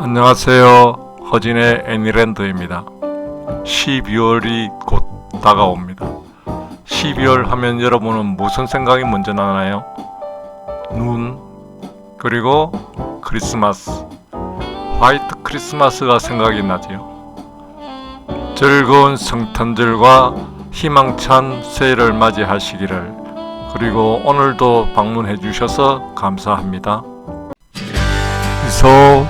안녕하세요. 허진의 애니랜드입니다. 12월이 곧 다가옵니다. 12월 하면 여러분은 무슨 생각이 먼저 나나요? 눈, 그리고 크리스마스. 화이트 크리스마스가 생각이 나지요. 즐거운 성탄절과 희망찬 새해를 맞이하시기를 그리고 오늘도 방문해 주셔서 감사합니다. 이소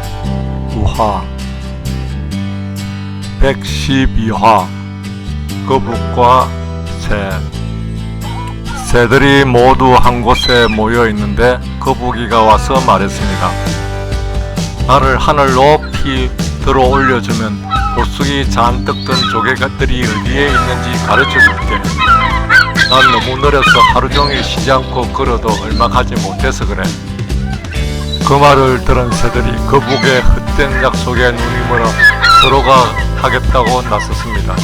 우화 112화 거북과 새 새들이 모두 한 곳에 모여 있는데 거북이가 와서 말했습니다. 나를 하늘 높이 들어 올려주면 보석이 잔뜩 든 조개들이 어디에 있는지 가르쳐 줄게. 난 너무 느려서 하루 종일 쉬지 않고 걸어도 얼마 가지 못해서 그래. 그 말을 들은 새들이 거북의 헛된 약속에 눈이 멀어 서로가 하겠다고 나섰습니다.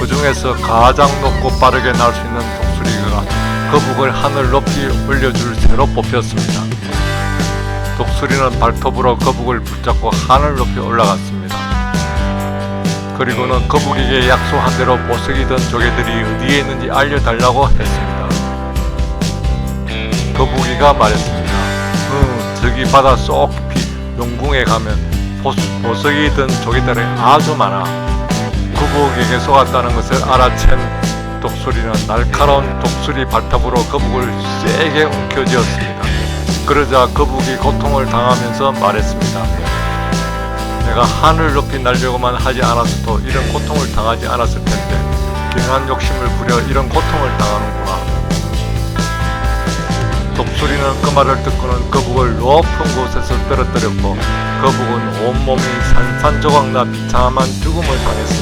그 중에서 가장 높고 빠르게 날 수 있는 독수리가 거북을 하늘 높이 올려줄 새로 뽑혔습니다. 독수리는 발톱으로 거북을 붙잡고 하늘 높이 올라갔습니다. 그리고는 거북에게 약속한 대로 보석이 든 조개들이 어디에 있는지 알려달라고 했습니다. 거북이가 말했습니다. 응, 저기 바다 쏙 용궁에 가면 보석이 든 조개들이 아주 많아. 거북에게 속았다는 것을 알아챈 독수리는 날카로운 독수리 발톱으로 거북을 세게 움켜쥐었습니다. 그러자 거북이 고통을 당하면서 말했습니다. 내가 하늘 높이 날려고만 하지 않았어도 이런 고통을 당하지 않았을 텐데 강한 욕심을 부려 이런 고통을 당하는구 나. 독수리는 그 말을 듣고는 거북을 높은 곳에서 떨어뜨렸고 거북은 온몸이 산산조각나 비참한 죽음을 당했습니다.